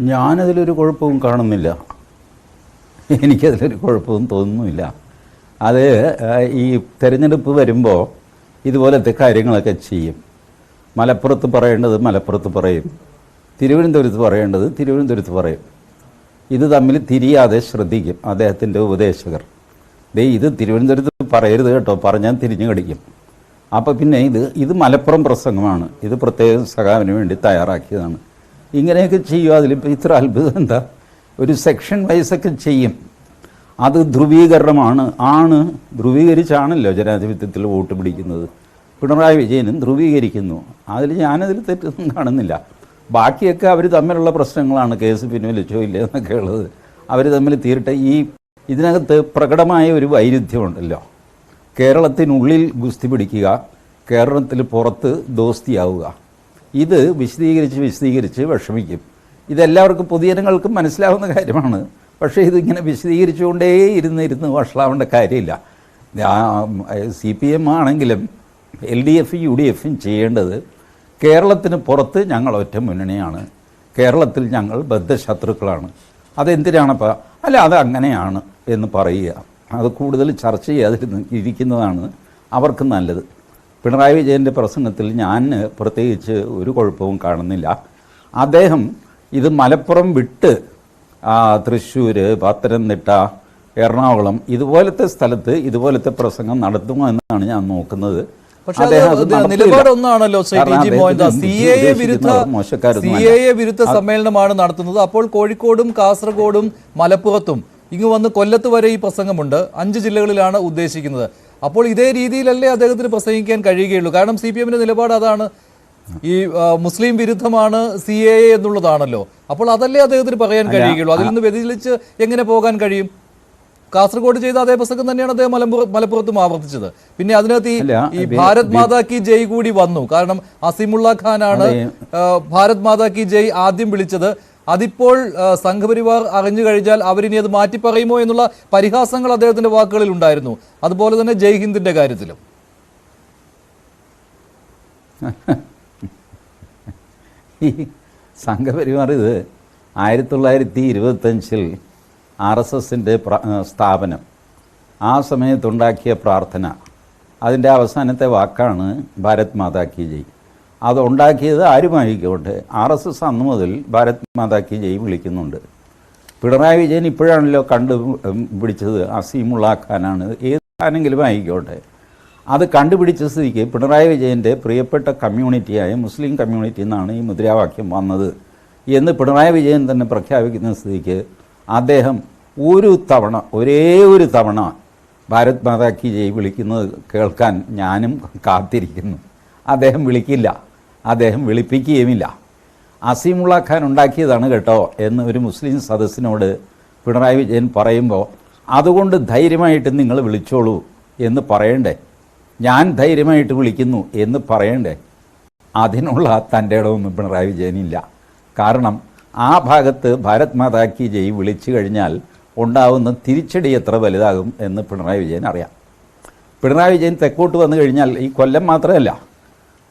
ഞാനതിലൊരു കുഴപ്പവും കാണുന്നില്ല. എനിക്കതിലൊരു കുഴപ്പവും തോന്നുന്നില്ല. അത് ഈ തെരഞ്ഞെടുപ്പ് വരുമ്പോൾ ഇതുപോലത്തെ കാര്യങ്ങളൊക്കെ ചെയ്യും. മലപ്പുറത്ത് പറയേണ്ടത് മലപ്പുറത്ത് പറയും. തിരുവനന്തപുരത്ത് പറയേണ്ടത് തിരുവനന്തപുരത്ത് പറയും. ഇത് തമ്മിൽ തിരിയാതെ ശ്രദ്ധിക്കും അദ്ദേഹത്തിന്റെ ഉപദേശകർ. ദേ ഇത് തിരുവനന്തപുരത്ത് പറയരുത് കേട്ടോ പറഞ്ഞാൽ തിരിഞ്ഞു കടിക്കും. അപ്പോൾ പിന്നെ ഇത് ഇത് മലപ്പുറം പ്രസംഗമാണ്. ഇത് പ്രത്യേക സഖാവിന് വേണ്ടി തയ്യാറാക്കിയതാണ്. ഇങ്ങനെയൊക്കെ ചെയ്യും. അതിലിപ്പോൾ ഇത്ര അത്ഭുതം എന്താ? ഒരു സെക്ഷൻ വൈസൊക്കെ ചെയ്യും. അത് ധ്രുവീകരണമാണ്. ആണ് ധ്രുവീകരിച്ചാണല്ലോ ജനാധിപത്യത്തിൽ വോട്ട് പിടിക്കുന്നത്. പിണറായി വിജയനും ധ്രുവീകരിക്കുന്നു. അതിൽ ഞാനതിൽ തെറ്റൊന്നും കാണുന്നില്ല. ബാക്കിയൊക്കെ അവർ തമ്മിലുള്ള പ്രശ്നങ്ങളാണ്. കേസ് പിൻവലിച്ചോ ഇല്ലേ എന്നൊക്കെ ഉള്ളത്. അവർ തമ്മിൽ തീരട്ടെ. ഈ ഇതിനകത്ത് പ്രകടമായ ഒരു വൈരുദ്ധ്യമുണ്ടല്ലോ. കേരളത്തിനുള്ളിൽ ഗുസ്തി പിടിക്കുക കേരളത്തിൽ പുറത്ത് ദോസ്തിയാവുക. ഇത് വിശദീകരിച്ച് വിശദീകരിച്ച് വിഷമിക്കും. ഇതെല്ലാവർക്കും പൊതുജനങ്ങൾക്കും മനസ്സിലാവുന്ന കാര്യമാണ്. പക്ഷേ ഇതിങ്ങനെ വിശദീകരിച്ചുകൊണ്ടേ ഇരുന്ന് ഇരുന്ന് വഷളാവേണ്ട കാര്യമില്ല. സി പി എം ആണെങ്കിലും എൽ ഡി എഫും യു ഡി എഫും ചെയ്യേണ്ടത് കേരളത്തിന് പുറത്ത് ഞങ്ങൾ ഒറ്റ മുന്നണിയാണ്. കേരളത്തിൽ ഞങ്ങൾ ബദ്ധശത്രുക്കളാണ്. അതെന്തിനാണപ്പോൾ അല്ല അത് അങ്ങനെയാണ് എന്ന് പറയുക. അത് കൂടുതൽ ചർച്ച ചെയ്യാതിരുന്ന് ഇരിക്കുന്നതാണ് അവർക്ക് നല്ലത്. പിണറായി വിജയന്റെ പ്രസംഗത്തിൽ ഞാൻ പ്രത്യേകിച്ച് ഒരു കുഴപ്പവും കാണുന്നില്ല. അദ്ദേഹം ഇത് മലപ്പുറം വിട്ട് തൃശ്ശൂർ പത്തനംതിട്ട എറണാകുളം ഇതുപോലത്തെ സ്ഥലത്ത് ഇതുപോലത്തെ പ്രസംഗം നടത്തുമോ എന്നാണ് ഞാൻ നോക്കുന്നത്. സി എ വിരുദ്ധ സമ്മേളനമാണ് നടത്തുന്നത്. അപ്പോൾ കോഴിക്കോടും കാസർഗോഡും മലപ്പുറത്തും ഇങ്ങ് വന്ന് കൊല്ലത്ത് വരെ ഈ പ്രസംഗമുണ്ട്. അഞ്ച് ജില്ലകളിലാണ് ഉദ്ദേശിക്കുന്നത്. അപ്പോൾ ഇതേ രീതിയിലല്ലേ അദ്ദേഹത്തിന് പ്രസംഗിക്കാൻ കഴിയുകയുള്ളൂ. കാരണം സി പി എമ്മിന്റെ നിലപാട് അതാണ്. ഈ മുസ്ലിം വിരുദ്ധമാണ് സി എ എ എന്നുള്ളതാണല്ലോ. അപ്പോൾ അതല്ലേ അദ്ദേഹത്തിന് പറയാൻ കഴിയുകയുള്ളൂ? അതിൽ നിന്ന് വ്യതിചലിച്ച് എങ്ങനെ പോകാൻ കഴിയും? കാസർഗോഡ് ചെയ്ത അതേ പ്രസംഗം തന്നെയാണ് അദ്ദേഹം മലപ്പുറ മലപ്പുറത്തും ആവർത്തിച്ചത്. പിന്നെ അതിനകത്ത് ഈ ഭാരത് മാതാ കി ജയ് കൂടി വന്നു. കാരണം അസിമുള്ള ഖാനാണ് ഭാരത് മാതാ കി ജയ് ആദ്യം വിളിച്ചത്. അതിപ്പോൾ സംഘപരിവാർ അറിഞ്ഞു കഴിഞ്ഞാൽ അവരിനി അത് മാറ്റി പറയുമോ എന്നുള്ള പരിഹാസങ്ങൾ അദ്ദേഹത്തിന്റെ വാക്കുകളിൽ ഉണ്ടായിരുന്നു. അതുപോലെ തന്നെ ജയ് ഹിന്ദിന്റെ കാര്യത്തിലും സംഘപരിവാർ ഇത് ആയിരത്തി തൊള്ളായിരത്തി ഇരുപത്തഞ്ചിൽ ആർ എസ് എസിന്റെ സ്ഥാപനം. ആ സമയത്തുണ്ടാക്കിയ പ്രാർത്ഥന. അതിന്റെ അവസാനത്തെ വാക്കാണ് ഭാരത് മാതാ കി ജയ്. അത് ഉണ്ടാക്കിയത് ആരുമായിക്കോട്ടെ ആർ എസ് എസ് അന്ന് മുതൽ ഭാരത് മാതാ കി ജയ് വിളിക്കുന്നുണ്ട്. പിണറായി വിജയൻ ഇപ്പോഴാണല്ലോ കണ്ടു പിടിച്ചത് അസീമുള്ള ഖാനാണ്. ഏത് ഖാനെങ്കിലും ആയിക്കോട്ടെ അത് കണ്ടുപിടിച്ച സ്ഥിതിക്ക് പിണറായി വിജയന്റെ പ്രിയപ്പെട്ട കമ്മ്യൂണിറ്റിയായ മുസ്ലിം കമ്മ്യൂണിറ്റി നിന്നാണ് ഈ മുദ്രാവാക്യം വന്നത് എന്ന് പിണറായി വിജയൻ തന്നെ പ്രഖ്യാപിക്കുന്ന സ്ഥിതിക്ക് അദ്ദേഹം ഒരു തവണ ഒരേ ഒരു തവണ ഭാരത് മാതാ കി ജയ് വിളിക്കുന്നത് കേൾക്കാൻ ഞാനും കാത്തിരിക്കുന്നു. അദ്ദേഹം വിളിക്കില്ല. അദ്ദേഹം വിളിപ്പിക്കുകയുമില്ല. അസീമുള്ള ഖാൻ ഉണ്ടാക്കിയതാണ് കേട്ടോ എന്ന് ഒരു മുസ്ലിം സദസ്സിനോട് പിണറായി വിജയൻ പറയുമ്പോൾ അതുകൊണ്ട് ധൈര്യമായിട്ട് നിങ്ങൾ വിളിച്ചോളൂ എന്ന് പറയണ്ടേ? ഞാൻ ധൈര്യമായിട്ട് വിളിക്കുന്നു എന്ന് പറയണ്ടേ? അതിനുള്ള തന്റെ ഇടമൊന്നും പിണറായി വിജയനില്ല കാരണം ആ ഭാഗത്ത് ഭാരത് മാതാ കി ജയ് വിളിച്ചു കഴിഞ്ഞാൽ ഉണ്ടാവുന്ന തിരിച്ചടി എത്ര വലുതാകും എന്ന് പിണറായി വിജയൻ അറിയാം. പിണറായി വിജയൻ തെക്കോട്ട് വന്നു കഴിഞ്ഞാൽ ഈ കൊല്ലം മാത്രമല്ല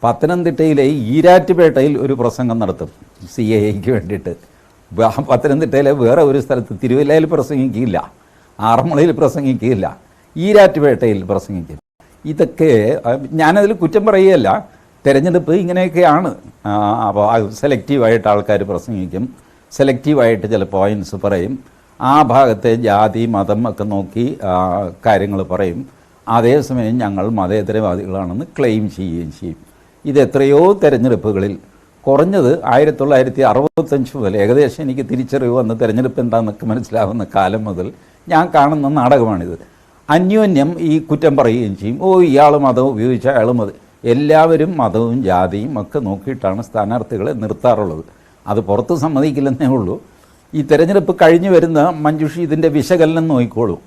പത്തനംതിട്ടയിലെ ഈരാറ്റുപേട്ടയിൽ ഒരു പ്രസംഗം നടത്തും സി എ എക്ക് വേണ്ടിയിട്ട്. പത്തനംതിട്ടയിലെ വേറെ ഒരു സ്ഥലത്ത് തിരുവല്ലയിൽ പ്രസംഗിക്കില്ല. ആറന്മുളയിൽ പ്രസംഗിക്കില്ല. ഈരാറ്റുപേട്ടയിൽ പ്രസംഗിക്കും ഇതൊക്കെ ഞാനതിൽ കുറ്റം പറയുകയല്ല. തിരഞ്ഞെടുപ്പ് ഇങ്ങനെയൊക്കെയാണ്. അപ്പോൾ സെലക്റ്റീവായിട്ട് ആൾക്കാർ പ്രസംഗിക്കും. സെലക്റ്റീവായിട്ട് ചില പോയിന്റ്സ് പറയും. ആ ഭാഗത്തെ ജാതി മതം ഒക്കെ നോക്കി കാര്യങ്ങൾ പറയും. അതേസമയം ഞങ്ങൾ മതേതരവാദികളാണെന്ന് ക്ലെയിം ചെയ്യുകയും ചെയ്യും. ഇത് എത്രയോ തെരഞ്ഞെടുപ്പുകളിൽ കുറഞ്ഞത് ആയിരത്തി തൊള്ളായിരത്തി അറുപത്തഞ്ച് മുതൽ ഏകദേശം എനിക്ക് തിരിച്ചറിവ് വന്ന തെരഞ്ഞെടുപ്പ് എന്താണെന്നൊക്കെ മനസ്സിലാവുന്ന കാലം മുതൽ ഞാൻ കാണുന്ന നാടകമാണിത്. അന്യോന്യം ഈ കുറ്റം പറയുകയും ചെയ്യും. ഓ ഇയാൾ മതം ഉപയോഗിച്ച അയാൾ മതം എല്ലാവരും മതവും ജാതിയും ഒക്കെ നോക്കിയിട്ടാണ് സ്ഥാനാർത്ഥികളെ നിർത്താറുള്ളത്. അത് പുറത്ത് സമ്മതിക്കില്ലെന്നേ ഉള്ളൂ. ഈ തെരഞ്ഞെടുപ്പ് കഴിഞ്ഞു വരുന്ന മഞ്ജുഷി ഇതിന്റെ വിശകലനം നോക്കിക്കോളൂ.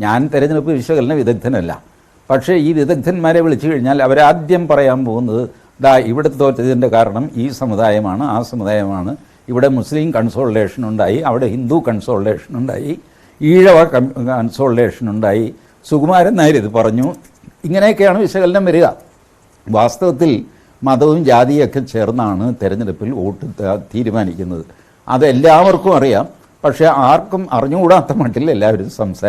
ഞാൻ തെരഞ്ഞെടുപ്പ് വിശകലന വിദഗ്ധനല്ല. പക്ഷേ ഈ വിദഗ്ധന്മാരെ വിളിച്ചു കഴിഞ്ഞാൽ അവരാദ്യം പറയാൻ പോകുന്നത് ദാ ഇവിടെ തോറ്റതിന്റെ കാരണം ഈ സമുദായമാണ് ആ സമുദായമാണ്. ഇവിടെ മുസ്ലിം കൺസോൾട്ടേഷൻ ഉണ്ടായി അവിടെ ഹിന്ദു കൺസോൾട്ടേഷൻ ഉണ്ടായി ഈഴവ കൺസോൾട്ടേഷൻ ഉണ്ടായി. സുകുമാരൻ നായർ ഇത് പറഞ്ഞു. ഇങ്ങനെയൊക്കെയാണ് വിശകലനം വരിക. വാസ്തവത്തിൽ മതവും ജാതിയൊക്കെ ചേർന്നാണ് തിരഞ്ഞെടുപ്പിൽ വോട്ട് തീരുമാനിക്കുന്നത്. അതെല്ലാവർക്കും അറിയാം. പക്ഷേ ആർക്കും അറിഞ്ഞുകൂടാത്ത മട്ടിൽ എല്ലാവരും സംസാരിക്കും.